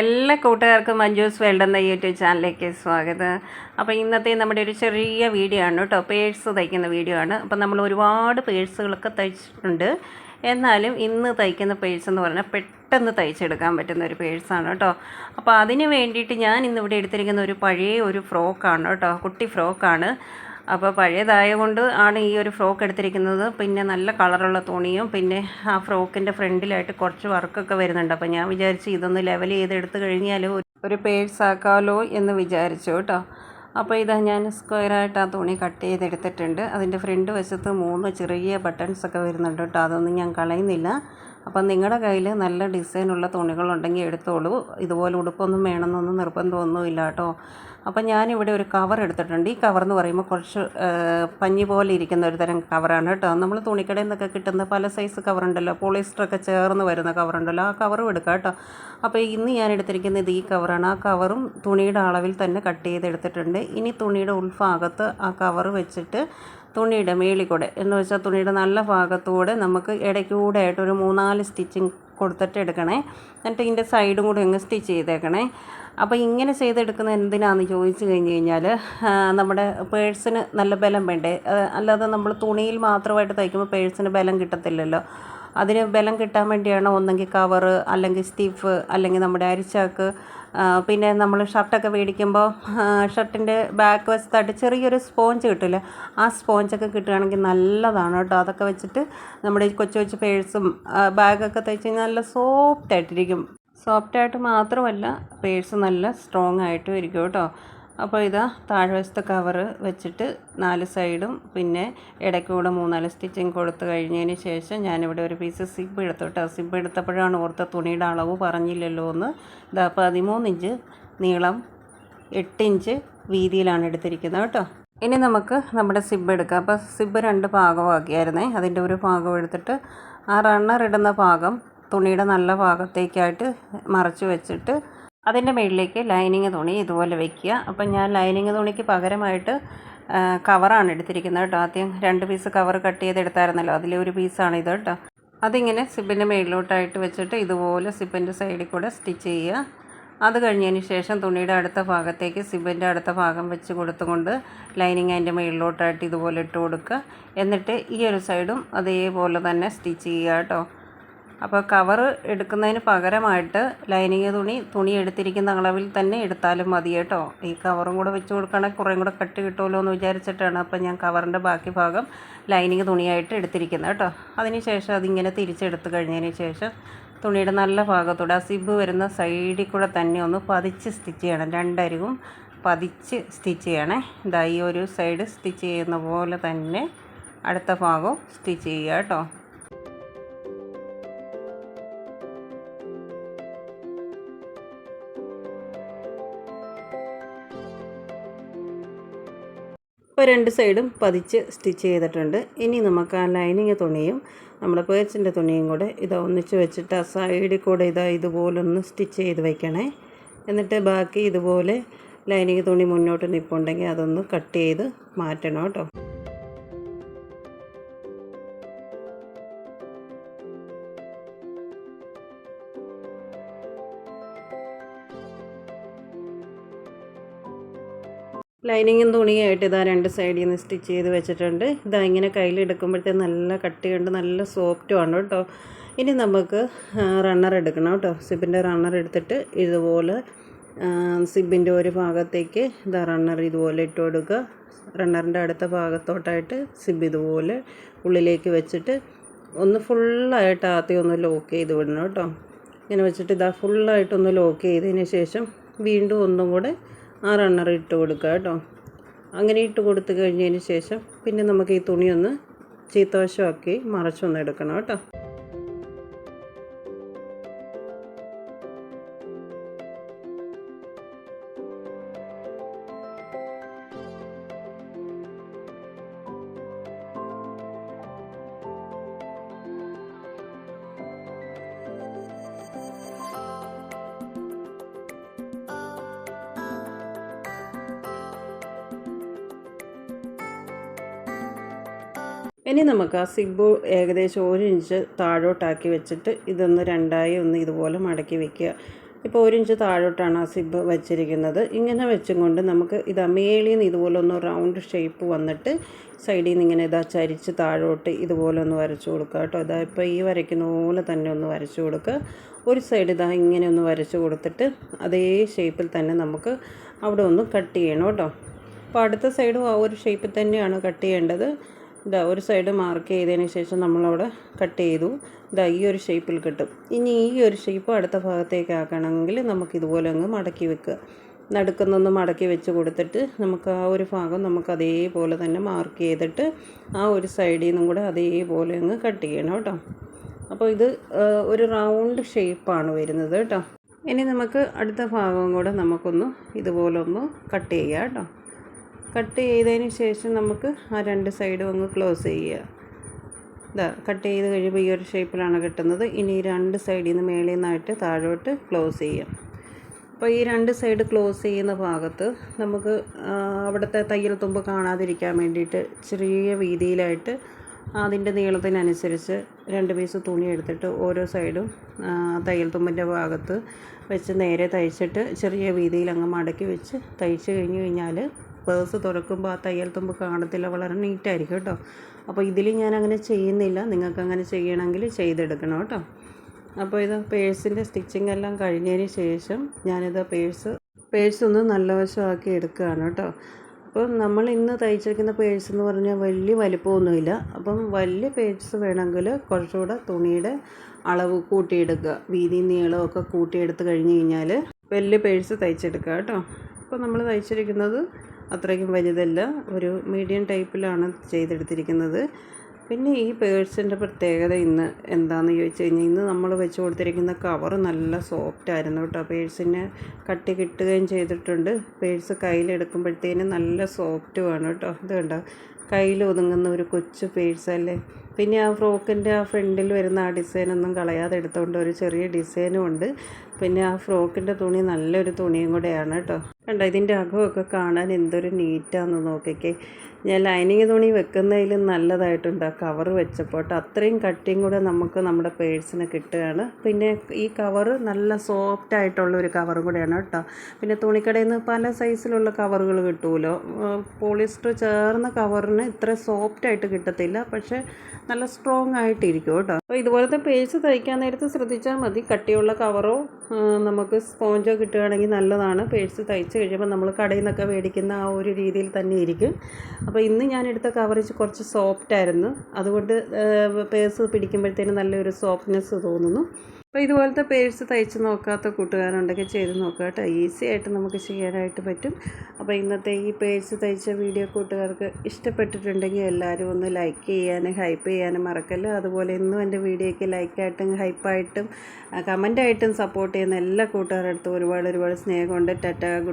എല്ലാ കൂട്ടുകാർക്കും മഞ്ജൂസ് വേൾഡ് എന്ന യൂട്യൂബ് ചാനലിലേക്ക് സ്വാഗതം. അപ്പോൾ ഇന്നത്തെ നമ്മുടെ ഒരു ചെറിയ വീഡിയോ ആണ് കേട്ടോ. പേഴ്സ് തയ്ക്കുന്ന വീഡിയോ ആണ്. അപ്പോൾ നമ്മൾ ഒരുപാട് പേഴ്സുകളൊക്കെ തയ്ച്ചിട്ടുണ്ട്. എന്നാലും ഇന്ന് തയ്ക്കുന്ന പേഴ്സ് എന്ന് പറഞ്ഞാൽ പെട്ടെന്ന് തയ്ച്ചെടുക്കാൻ പറ്റുന്ന ഒരു പേഴ്സാണ് കേട്ടോ. അപ്പോൾ അതിന് വേണ്ടിയിട്ട് ഞാൻ ഇന്നിവിടെ എടുത്തിരിക്കുന്ന ഒരു പഴയ ഒരു ഫ്രോക്കാണ് കേട്ടോ. കുട്ടി ഫ്രോക്കാണ്. അപ്പോൾ പഴയതായ കൊണ്ട് ആണ് ഈ ഒരു ഫ്രോക്ക് എടുത്തിരിക്കുന്നത്. പിന്നെ നല്ല കളറുള്ള തുണിയും പിന്നെ ആ ഫ്രോക്കിന്റെ ഫ്രണ്ടിലായിട്ട് കുറച്ച് വർക്കൊക്കെ വരുന്നുണ്ട്. അപ്പോൾ ഞാൻ വിചാരിച്ച് ഇതൊന്ന് ലെവൽ ചെയ്തെടുത്ത് കഴിഞ്ഞാൽ ഒരു- ഒരു പേഴ്സ് ആക്കാമല്ലോ എന്ന് വിചാരിച്ചു കേട്ടോ. അപ്പോൾ ഇതാ ഞാൻ സ്ക്വയറായിട്ട് ആ തുണി കട്ട് ചെയ്തെടുത്തിട്ടുണ്ട് അതിന്റെ ഫ്രണ്ട് വശത്ത് മൂന്ന് ചെറിയ ബട്ടൺസ് ഒക്കെ വരുന്നുണ്ട് കേട്ടോ. അതൊന്നും ഞാൻ കളയുന്നില്ല. അപ്പം നിങ്ങളുടെ കയ്യിൽ നല്ല ഡിസൈനുള്ള തുണികളുണ്ടെങ്കിൽ എടുത്തോളൂ. ഇതുപോലെ ഉടുപ്പൊന്നും വേണമെന്നൊന്നും നിർബന്ധമൊന്നുമില്ല കേട്ടോ. അപ്പം ഞാനിവിടെ ഒരു കവർ എടുത്തിട്ടുണ്ട്. ഈ കവർ എന്ന് പറയുമ്പോൾ കുറച്ച് പഞ്ഞി പോലെ ഇരിക്കുന്ന ഒരു തരം കവറാണ് കേട്ടോ. നമ്മൾ തുണിക്കടയിൽ നിന്നൊക്കെ കിട്ടുന്ന പല സൈസ് കവറുണ്ടല്ലോ പോളിസ്റ്ററൊക്കെ ചേർന്ന് വരുന്ന കവറുണ്ടല്ലോ ആ കവറും എടുക്കാം കേട്ടോ. അപ്പോൾ ഇന്ന് ഞാൻ എടുത്തിരിക്കുന്നത് ഈ കവറാണ് ആ കവറും തുണിയുടെ അളവിൽ തന്നെ കട്ട് ചെയ്തെടുത്തിട്ടുണ്ട്. ഇനി തുണിയുടെ ഉൾഭാഗത്ത് ആ കവർ വെച്ചിട്ട് തുണിയുടെ മേളിക്കൂടെ കൂടെ എന്ന് വെച്ചാൽ തുണിയുടെ നല്ല ഭാഗത്തൂടെ നമുക്ക് ഇടയ്ക്കൂടെ ആയിട്ട് ഒരു മൂന്നാൽ സ്റ്റിച്ചിങ് കൊടുത്തിട്ട് എടുക്കണേ. എന്നിട്ട് ഇതിന്റെ സൈഡും കൂടെ ഒന്ന് സ്റ്റിച്ച് ചെയ്തേക്കണേ. അപ്പോൾ ഇങ്ങനെ ചെയ്തെടുക്കുന്നത് എന്തിനാന്ന് ചോദിച്ചു കഴിഞ്ഞ് കഴിഞ്ഞാൽ നമ്മുടെ പേഴ്സിന് നല്ല ബലം വേണ്ടേ? അല്ലാതെ നമ്മൾ തുണിയിൽ മാത്രമായിട്ട് തയ്ക്കുമ്പോൾ പേഴ്സിന് ബലം കിട്ടത്തില്ലല്ലോ. അതിന് ബലം കിട്ടാൻ വേണ്ടിയാണ് ഒന്നെങ്കിൽ കവറ് അല്ലെങ്കിൽ സ്റ്റിഫ് അല്ലെങ്കിൽ നമ്മുടെ അരിച്ചാക്ക്? പിന്നെ നമ്മൾ ഷർട്ടൊക്കെ മേടിക്കുമ്പോൾ ഷർട്ടിന്റെ ബാക്ക് വശത്തായിട്ട് ചെറിയൊരു സ്പോഞ്ച് കിട്ടില്ല? ആ സ്പോഞ്ചൊക്കെ കിട്ടുകയാണെങ്കിൽ നല്ലതാണ് കേട്ടോ. അതൊക്കെ വെച്ചിട്ട് നമ്മുടെ കൊച്ചു കൊച്ചു പേഴ്സും ബാഗൊക്കെ തയ്ച്ച് കഴിഞ്ഞാൽ നല്ല സോഫ്റ്റ് ആയിട്ടിരിക്കും. സോഫ്റ്റായിട്ട് മാത്രമല്ല പേഴ്സ് നല്ല സ്ട്രോങ് ആയിട്ടും ഇരിക്കും കേട്ടോ. അപ്പോൾ ഇതാ താഴ്വശത്തെ കവറ് വെച്ചിട്ട് നാല് സൈഡും പിന്നെ ഇടയ്ക്കൂടെ മൂന്നാൽ സ്റ്റിച്ചിങ് കൊടുത്തു കഴിഞ്ഞതിന് ശേഷം ഞാനിവിടെ ഒരു പീസ് സിബ് എടുത്തു കേട്ടോ. സിബ് എടുത്തപ്പോഴാണ് ഓർത്ത തുണിയുടെ അളവ് പറഞ്ഞില്ലല്ലോ എന്ന്. ഇതാ പതിമൂന്ന് ഇഞ്ച് നീളം എട്ടിഞ്ച് വീതിയിലാണ് എടുത്തിരിക്കുന്നത് കേട്ടോ. ഇനി നമുക്ക് നമ്മുടെ സിബ് എടുക്കാം. അപ്പോൾ സിബ് രണ്ട് ഭാഗമാക്കിയായിരുന്നേ അതിന്റെ ഒരു ഭാഗം എടുത്തിട്ട് ആ റണ്ണർ ഇടുന്ന ഭാഗം തുണിയുടെ നല്ല ഭാഗത്തേക്കായിട്ട് മറച്ച് വെച്ചിട്ട് അതിന്റെ മുകളിലേക്ക് ലൈനിങ് തുണി ഇതുപോലെ വെക്കുക. അപ്പം ഞാൻ ലൈനിങ് തുണിക്ക് പകരമായിട്ട് കവറാണ് എടുത്തിരിക്കുന്നത് കേട്ടോ. ആദ്യം രണ്ട് പീസ് കവർ കട്ട് ചെയ്ത് ചെയ്തെടുത്തായിരുന്നല്ലോ. അതിലെ ഒരു പീസാണ് ഇത് കേട്ടോ. അതിങ്ങനെ സിബിന്റെ മുകളിലോട്ടായിട്ട് വെച്ചിട്ട് ഇതുപോലെ സിബിന്റെ സൈഡിൽ കൂടെ സ്റ്റിച്ച് ചെയ്യുക. അത് കഴിഞ്ഞതിന് ശേഷം തുണിയുടെ അടുത്ത ഭാഗത്തേക്ക് സിബിന്റെ അടുത്ത ഭാഗം വെച്ച് കൊടുത്തുകൊണ്ട് ലൈനിങ് അതിന്റെ മുകളിലോട്ടായിട്ട് ഇതുപോലെ ഇട്ട് കൊടുക്കുക. എന്നിട്ട് ഈ ഒരു സൈഡും അതേപോലെ തന്നെ സ്റ്റിച്ച് ചെയ്യുക കേട്ടോ. അപ്പോൾ കവർ എടുക്കുന്നതിന് പകരമായിട്ട് ലൈനിങ് തുണി തുണി എടുത്തിരിക്കുന്ന അളവിൽ തന്നെ എടുത്താലും മതി കേട്ടോ. ഈ കവറും കൂടെ വെച്ച് കൊടുക്കുകയാണെങ്കിൽ കുറേ കൂടെ കട്ട് കിട്ടുമല്ലോ എന്ന് വിചാരിച്ചിട്ടാണ് അപ്പോൾ ഞാൻ കവറിന്റെ ബാക്കി ഭാഗം ലൈനിങ് തുണിയായിട്ട് എടുത്തിരിക്കുന്നത് കേട്ടോ. അതിന് ശേഷം അതിങ്ങനെ തിരിച്ചെടുത്ത് കഴിഞ്ഞതിന് ശേഷം തുണിയുടെ നല്ല ഭാഗത്തൂടെ ആ സിബ് വരുന്ന സൈഡിൽ കൂടെ തന്നെ ഒന്ന് പതിച്ച് സ്റ്റിച്ച് ചെയ്യണം. രണ്ടരികും പതിച്ച് സ്റ്റിച്ച് ചെയ്യണേ. ഇതാ ഈ ഒരു സൈഡ് സ്റ്റിച്ച് ചെയ്യുന്ന പോലെ തന്നെ അടുത്ത ഭാഗവും സ്റ്റിച്ച് ചെയ്യുക കേട്ടോ. രണ്ട് സൈഡും പതിച്ച് സ്റ്റിച്ച് ചെയ്തിട്ടുണ്ട്. ഇനി നമുക്ക് ആ ലൈനിങ് തുണിയും നമ്മുടെ പേഴ്സിന്റെ തുണിയും കൂടെ ഇതാ ഒന്നിച്ച് വെച്ചിട്ട് ആ സൈഡിൽ കൂടെ ഇതാ ഇതുപോലൊന്ന് സ്റ്റിച്ച് ചെയ്ത് വയ്ക്കണേ എന്നിട്ട് ബാക്കി ഇതുപോലെ ലൈനിങ് തുണി മുന്നോട്ട് നിൽപ്പുണ്ടെങ്കിൽ അതൊന്ന് കട്ട് ചെയ്ത് മാറ്റണം കേട്ടോ. ലൈനിങ്ങും തുണിയായിട്ട് ഇതാ രണ്ട് സൈഡിൽ നിന്ന് സ്റ്റിച്ച് ചെയ്ത് വെച്ചിട്ടുണ്ട്. ഇതാ ഇങ്ങനെ കയ്യിലെടുക്കുമ്പോഴത്തേ നല്ല കട്ടിയുണ്ട് നല്ല സോഫ്റ്റും ആണ് കേട്ടോ. ഇനി നമുക്ക് റണ്ണർ എടുക്കണം കേട്ടോ. സിബിന്റെ റണ്ണർ എടുത്തിട്ട് ഇതുപോലെ സിബിന്റെ ഒരു ഭാഗത്തേക്ക് ഇതാ റണ്ണർ ഇതുപോലെ ഇട്ട് കൊടുക്കുക. റണ്ണറിന്റെ അടുത്ത ഭാഗത്തോട്ടായിട്ട് സിബ് ഇതുപോലെ ഉള്ളിലേക്ക് വെച്ചിട്ട് ഒന്ന് ഫുള്ളായിട്ട് ആദ്യം ഒന്ന് ലോക്ക് ചെയ്ത് വിടണം കേട്ടോ. ഇങ്ങനെ വെച്ചിട്ട് ഇതാ ഫുള്ളായിട്ടൊന്ന് ലോക്ക് ചെയ്തതിന് ശേഷം വീണ്ടും ഒന്നും കൂടെ ആ റണ്ണർ ഇട്ട് കൊടുക്കുക കേട്ടോ. അങ്ങനെ ഇട്ട് കൊടുത്തു കഴിഞ്ഞതിന് ശേഷം പിന്നെ നമുക്ക് ഈ തുണിയൊന്ന് ചീത്തവശമാക്കി മറച്ചൊന്ന് എടുക്കണം കേട്ടോ. ഇനി നമുക്ക് ആ സിബ് ഏകദേശം ഒരു ഇഞ്ച് താഴോട്ടാക്കി വെച്ചിട്ട് ഇതൊന്ന് രണ്ടായി ഒന്ന് ഇതുപോലെ മടക്കി വെക്കുക. ഇപ്പോൾ ഒരു ഇഞ്ച് താഴോട്ടാണ് ആ സിബ് വെച്ചിരിക്കുന്നത്. ഇങ്ങനെ വെച്ചും കൊണ്ട് നമുക്ക് ഇത് മേളിൽ നിന്ന് ഇതുപോലെ ഒന്ന് റൗണ്ട് ഷേപ്പ് വന്നിട്ട് സൈഡിൽ നിന്ന് ഇങ്ങനെ ഇതാ ചരിച്ച് താഴോട്ട് ഇതുപോലെ ഒന്ന് വരച്ചു കൊടുക്കുക കേട്ടോ. ഇതാ ഇപ്പോൾ ഈ വരയ്ക്കുന്ന പോലെ തന്നെ ഒന്ന് വരച്ചു കൊടുക്കുക. ഒരു സൈഡ് ഇതാ ഇങ്ങനെ ഒന്ന് വരച്ചു കൊടുത്തിട്ട് അതേ ഷേപ്പിൽ തന്നെ നമുക്ക് അവിടെ ഒന്ന് കട്ട് ചെയ്യണം കേട്ടോ. അപ്പോൾ അടുത്ത സൈഡും ആ ഒരു ഷേപ്പിൽ തന്നെയാണ് കട്ട് ചെയ്യേണ്ടത്. ഇതാ ഒരു സൈഡ് മാർക്ക് ചെയ്തതിന് ശേഷം നമ്മളവിടെ കട്ട് ചെയ്തു. ഇതാ ഈ ഒരു ഷേപ്പിൽ കിട്ടും. ഇനി ഈ ഒരു ഷേപ്പ് അടുത്ത ഭാഗത്തേക്ക് ആക്കണമെങ്കിൽ നമുക്ക് ഇതുപോലെ അങ്ങ് മടക്കി വെക്കുക. നടുക്കുന്നൊന്ന് മടക്കി വെച്ച് കൊടുത്തിട്ട് നമുക്ക് ആ ഒരു ഭാഗം നമുക്ക് അതേപോലെ തന്നെ മാർക്ക് ചെയ്തിട്ട് ആ ഒരു സൈഡിൽ നിന്നും കൂടെ അതേപോലെ അങ്ങ് കട്ട് ചെയ്യണം കേട്ടോ. അപ്പോൾ ഇത് ഒരു റൗണ്ട് ഷേപ്പാണ് വരുന്നത് കേട്ടോ. ഇനി നമുക്ക് അടുത്ത ഭാഗം കൂടെ നമുക്കൊന്ന് ഇതുപോലെ ഒന്ന് കട്ട് ചെയ്യാം കേട്ടോ. കട്ട് ചെയ്തതിന് ശേഷം നമുക്ക് ആ രണ്ട് സൈഡും അങ്ങ് ക്ലോസ് ചെയ്യുക. ഇതാ കട്ട് ചെയ്ത് കഴിയുമ്പോൾ ഈ ഒരു ഷേപ്പിലാണ് കിട്ടുന്നത്. ഇനി രണ്ട് സൈഡിൽ നിന്ന് മേളിൽ നിന്നായിട്ട് താഴോട്ട് ക്ലോസ് ചെയ്യാം. അപ്പോൾ ഈ രണ്ട് സൈഡ് ക്ലോസ് ചെയ്യുന്ന ഭാഗത്ത് നമുക്ക് അവിടുത്തെ തയ്യൽ തുമ്പ് കാണാതിരിക്കാൻ വേണ്ടിയിട്ട് ചെറിയ വീതിയിലായിട്ട് അതിന്റെ നീളത്തിനനുസരിച്ച് രണ്ട് പീസ് തുണി എടുത്തിട്ട് ഓരോ സൈഡും തയ്യൽ തുമ്പിന്റെ ഭാഗത്ത് വെച്ച് നേരെ തയ്ച്ചിട്ട് ചെറിയ വീതിയിൽ അങ്ങ് മടക്കി വെച്ച് തയ്ച്ച് കഴിഞ്ഞ് കഴിഞ്ഞാൽ പേഴ്സ് തുറക്കുമ്പോൾ ആ തയ്യൽ തുമ്പ് കാണത്തില്ല. വളരെ നീറ്റായിരിക്കും കേട്ടോ. അപ്പോൾ ഇതിൽ ഞാൻ അങ്ങനെ ചെയ്യുന്നില്ല. നിങ്ങൾക്ക് അങ്ങനെ ചെയ്യണമെങ്കിൽ ചെയ്തെടുക്കണം കേട്ടോ. അപ്പോൾ ഇത് പേഴ്സിന്റെ സ്റ്റിച്ചിങ് എല്ലാം കഴിഞ്ഞതിന് ശേഷം ഞാനിത് പേഴ്സ് പേഴ്സ് ഒന്ന് നല്ല വശമാക്കി എടുക്കുകയാണ് കേട്ടോ. അപ്പം നമ്മൾ ഇന്ന് തയ്ച്ചിരിക്കുന്ന പേഴ്സ് എന്ന് പറഞ്ഞാൽ വലിയ വലിപ്പമൊന്നുമില്ല. അപ്പം വലിയ പേഴ്സ് വേണമെങ്കിൽ കുറച്ചുകൂടെ തുണിയുടെ അളവ് കൂട്ടിയെടുക്കുക. വീതി നീളമൊക്കെ കൂട്ടിയെടുത്ത് കഴിഞ്ഞ് കഴിഞ്ഞാൽ വലിയ പേഴ്സ് തയ്ച്ചെടുക്കുക കേട്ടോ. അപ്പോൾ നമ്മൾ തയ്ച്ചിരിക്കുന്നത് അത്രയ്ക്കും വലുതല്ല ഒരു മീഡിയം ടൈപ്പിലാണ് ചെയ്തെടുത്തിരിക്കുന്നത്. പിന്നെ ഈ പേഴ്സിന്റെ പ്രത്യേകത ഇന്ന് എന്താണെന്ന് ചോദിച്ചു കഴിഞ്ഞാൽ ഇന്ന് നമ്മൾ വെച്ച് കൊടുത്തിരിക്കുന്ന കവർ നല്ല സോഫ്റ്റ് ആയിരുന്നു കേട്ടോ. പേഴ്സിന് കട്ടി കിട്ടുകയും ചെയ്തിട്ടുണ്ട്. പേഴ്സ് കയ്യിലെടുക്കുമ്പോഴത്തേനും നല്ല സോഫ്റ്റുമാണ് കേട്ടോ. ഇത് കണ്ടോ? കയ്യിൽ ഒതുങ്ങുന്ന ഒരു കൊച്ചു പേഴ്സല്ലേ പിന്നെ ആ ഫ്രോക്കിന്റെ ആ ഫ്രണ്ടിൽ വരുന്ന ആ ഡിസൈനൊന്നും കളയാതെ എടുത്തുകൊണ്ട് ഒരു ചെറിയ ഡിസൈനും ഉണ്ട്. പിന്നെ ആ ഫ്രോക്കിന്റെ തുണി നല്ലൊരു തുണിയും കൂടെയാണ് കേട്ടോ. കണ്ടോ ഇതിന്റെ അകമൊക്കെ കാണാൻ എന്തൊരു നീറ്റാന്ന് നോക്കിക്കേ. ഞാൻ ലൈനിങ് തുണി വെക്കുന്നതിലും നല്ലതായിട്ടുണ്ട് ആ കവർ വെച്ചപ്പോൾ അത്രയും കട്ടിയും കൂടെ നമുക്ക് നമ്മുടെ പേഴ്സിന് കിട്ടുകയാണ്. പിന്നെ ഈ കവർ നല്ല സോഫ്റ്റ് ആയിട്ടുള്ള ഒരു കവറും കൂടെയാണ് കേട്ടോ. പിന്നെ തുണിക്കടയിൽ നിന്ന് പല സൈസിലുള്ള കവറുകൾ കിട്ടുമല്ലോ പോളിസ്റ്റർ ചേർന്ന കവറിന് ഇത്ര സോഫ്റ്റ് ആയിട്ട് കിട്ടത്തില്ല. പക്ഷേ നല്ല സ്ട്രോങ് ആയിട്ടിരിക്കും കേട്ടോ. അപ്പോൾ ഇതുപോലത്തെ പേഴ്സ് തയ്ക്കാൻ നേരത്ത് ശ്രദ്ധിച്ചാൽ മതി. കട്ടിയുള്ള കവറോ നമുക്ക് സ്പോഞ്ചോ കിട്ടുകയാണെങ്കിൽ നല്ലതാണ്. പേഴ്സ് തയ്ച്ച് കഴിയുമ്പോൾ നമ്മൾ കടയിൽ നിന്നൊക്കെ മേടിക്കുന്ന ആ ഒരു രീതിയിൽ തന്നെ ഇരിക്കും. അപ്പോൾ ഇന്ന് ഞാൻ എടുത്ത കവറേജ് കുറച്ച് സോഫ്റ്റ് ആയിരുന്നു. അതുകൊണ്ട് പേഴ്സ് പിടിക്കുമ്പോഴത്തേനും നല്ലൊരു സോഫ്റ്റ്നെസ് തോന്നുന്നു. അപ്പോൾ ഇതുപോലത്തെ പേഴ്സ് തയ്ച്ച് നോക്കാത്ത കൂട്ടുകാരുണ്ടെങ്കിൽ ചെയ്ത് നോക്കുക കേട്ടോ. ഈസി ആയിട്ട് നമുക്ക് ചെയ്യാനായിട്ട് പറ്റും. അപ്പോൾ ഇന്നത്തെ ഈ പേഴ്സ് തയ്ച്ച വീഡിയോ കൂട്ടുകാർക്ക് ഇഷ്ടപ്പെട്ടിട്ടുണ്ടെങ്കിൽ എല്ലാവരും ഒന്ന് ലൈക്ക് ചെയ്യാനും ഹൈപ്പ് ചെയ്യാനും മറക്കല്ല. അതുപോലെ ഇന്നും എന്റെ വീഡിയോയ്ക്ക് ലൈക്കായിട്ടും ഹൈപ്പായിട്ടും കമന്റായിട്ടും സപ്പോർട്ട് ചെയ്യുന്ന എല്ലാ കൂട്ടുകാരുടെ അടുത്തും ഒരുപാട് ഒരുപാട് സ്നേഹമുണ്ട്. ടാറ്റ